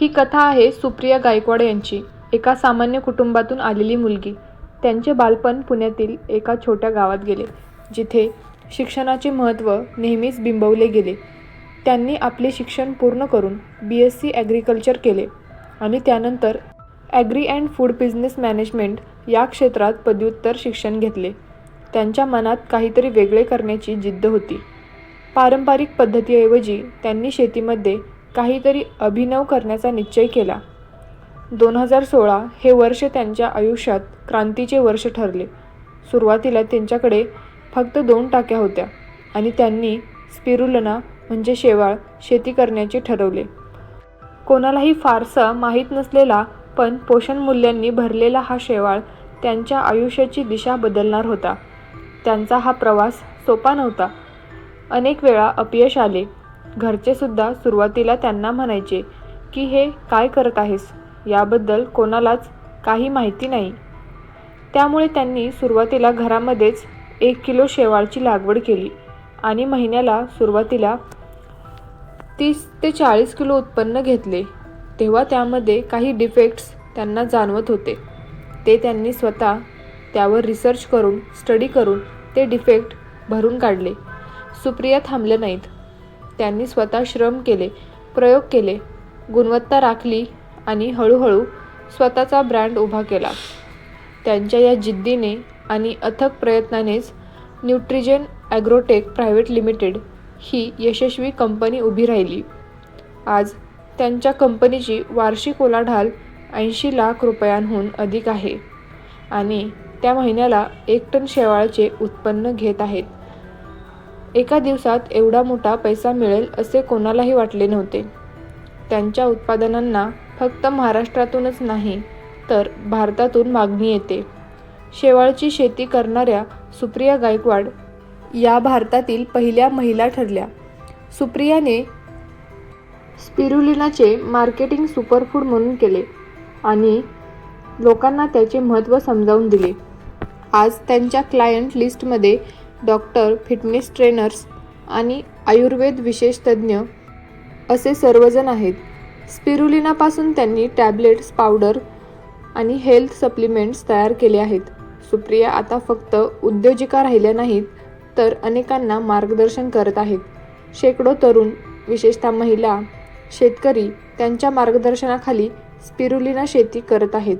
ही कथा आहे सुप्रिया गायकवाड यांची. एका सामान्य कुटुंबातून आलेली मुलगी. त्यांचे बालपण पुण्यातील एका छोट्या गावात गेले जिथे शिक्षणाचे महत्त्व नेहमीच बिंबवले गेले. त्यांनी आपले शिक्षण पूर्ण करून बी एस सी ॲग्रिकल्चर केले आणि त्यानंतर agri and food business management या क्षेत्रात पदव्युत्तर शिक्षण घेतले. त्यांच्या मनात काहीतरी वेगळे करण्याची जिद्द होती. पारंपरिक पद्धतीऐवजी त्यांनी शेतीमध्ये काहीतरी अभिनव करण्याचा निश्चय केला. दोन हजार सोळा हे वर्ष त्यांच्या आयुष्यात क्रांतीचे वर्ष ठरले. सुरुवातीला त्यांच्याकडे फक्त दोन टाक्या होत्या आणि त्यांनी स्पिरुलना म्हणजे शेवाळ शेती करण्याचे ठरवले. कोणालाही फारसा माहीत नसलेला पण पोषण मूल्यांनी भरलेला हा शेवाळ त्यांच्या आयुष्याची दिशा बदलणार होता. त्यांचा हा प्रवास सोपा नव्हता. अनेक वेळा अपयश आले. घरचेसुद्धा सुरुवातीला त्यांना म्हणायचे की हे काय करत आहेस? याबद्दल कोणालाच काही माहिती नाही. त्यामुळे त्यांनी सुरुवातीला घरामध्येच एक किलो शेवाळची लागवड केली आणि महिन्याला सुरुवातीला तीस ते चाळीस किलो उत्पन्न घेतले. तेव्हा त्यामध्ये काही डिफेक्ट्स त्यांना जाणवत होते. ते त्यांनी स्वतः त्यावर रिसर्च करून स्टडी करून ते डिफेक्ट भरून काढले. सुप्रिया थांबल्या नाहीत. त्यांनी स्वतः श्रम केले प्रयोग केले गुणवत्ता राखली आणि हळूहळू स्वतःचा ब्रँड उभा केला. त्यांच्या या जिद्दीने आणि अथक प्रयत्नानेच न्यूट्रिजन ॲग्रोटेक प्रायव्हेट लिमिटेड ही यशस्वी कंपनी उभी राहिली. आज त्यांच्या कंपनीची वार्षिक ओलाढाल ऐंशी लाख रुपयांहून अधिक आहे आणि त्या महिन्याला एक टन शेवाळाचे उत्पन्न घेत आहेत. एका दिवसात एवढा मोठा पैसा मिळेल असे कोणालाही वाटले नव्हते. त्यांच्या उत्पादनांना फक्त महाराष्ट्रातूनच नाही तर भारतातून मागणी येते. शेवाळची शेती करणाऱ्या सुप्रिया गायकवाड या भारतातील पहिल्या महिला ठरल्या. सुप्रियाने स्पिरुलिनाचे मार्केटिंग सुपरफूड म्हणून केले आणि लोकांना त्याचे महत्त्व समजावून दिले. आज त्यांच्या क्लायंट लिस्टमध्ये डॉक्टर फिटनेस ट्रेनर्स आणि आयुर्वेद विशेष तज्ज्ञ असे सर्वजण आहेत. स्पिरुलिनापासून त्यांनी टॅबलेट्स पावडर आणि हेल्थ सप्लिमेंट्स तयार केले आहेत. सुप्रिया आता फक्त उद्योजिका राहिल्या नाहीत तर अनेकांना मार्गदर्शन करत आहेत. शेकडो तरुण विशेषतः महिला शेतकरी त्यांच्या मार्गदर्शनाखाली स्पिरुलिना शेती करत आहेत.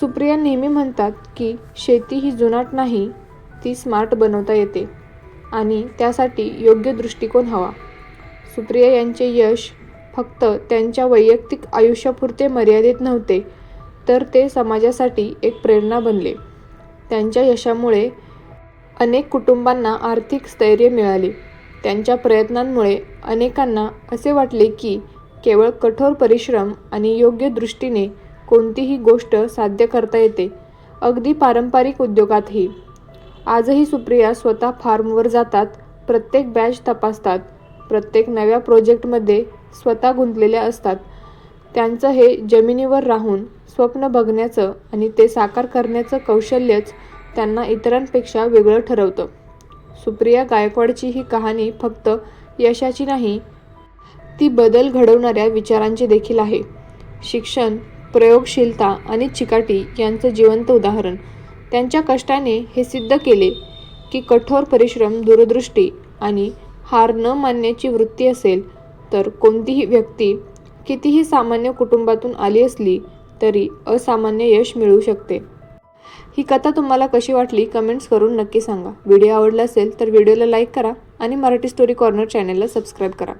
सुप्रिया नेहमी म्हणतात की शेती ही जुनाट नाही ती स्मार्ट बनवता येते आणि त्यासाठी योग्य दृष्टिकोन हवा. सुप्रिया यांचे यश फक्त त्यांच्या वैयक्तिक आयुष्यापुरते मर्यादित नव्हते तर ते समाजासाठी एक प्रेरणा बनले. त्यांच्या यशामुळे अनेक कुटुंबांना आर्थिक स्थैर्य मिळाले. त्यांच्या प्रयत्नांमुळे अनेकांना असे वाटले की केवळ कठोर परिश्रम आणि योग्य दृष्टीने कोणतीही गोष्ट साध्य करता येते अगदी पारंपरिक उद्योगातही. आजही सुप्रिया स्वतः फार्मवर जातात प्रत्येक बॅच तपासतात प्रत्येक नव्या प्रोजेक्टमध्ये स्वतः गुंतलेल्या असतात. त्यांचं हे जमिनीवर राहून स्वप्न बघण्याचं आणि ते साकार करण्याचं कौशल्यच त्यांना इतरांपेक्षा वेगळं ठरवतं. सुप्रिया गायकवाडची ही कहाणी फक्त यशाची नाही ती बदल घडवणाऱ्या विचारांची देखील आहे. शिक्षण प्रयोगशीलता आणि चिकाटी यांचं जिवंत उदाहरण. त्यांच्या कष्टाने हे सिद्ध केले की कठोर परिश्रम दूरदृष्टी आणि हार न मानण्याची वृत्ती असेल तर कोणतीही व्यक्ती कितीही सामान्य कुटुंबातून आली असली तरी असामान्य यश मिळू शकते. ही कथा तुम्हाला कशी वाटली कमेंट्स करून नक्की सांगा. व्हिडिओ आवडला असेल तर व्हिडिओला लाईक करा आणि मराठी स्टोरी कॉर्नर चॅनलला सबस्क्राईब करा.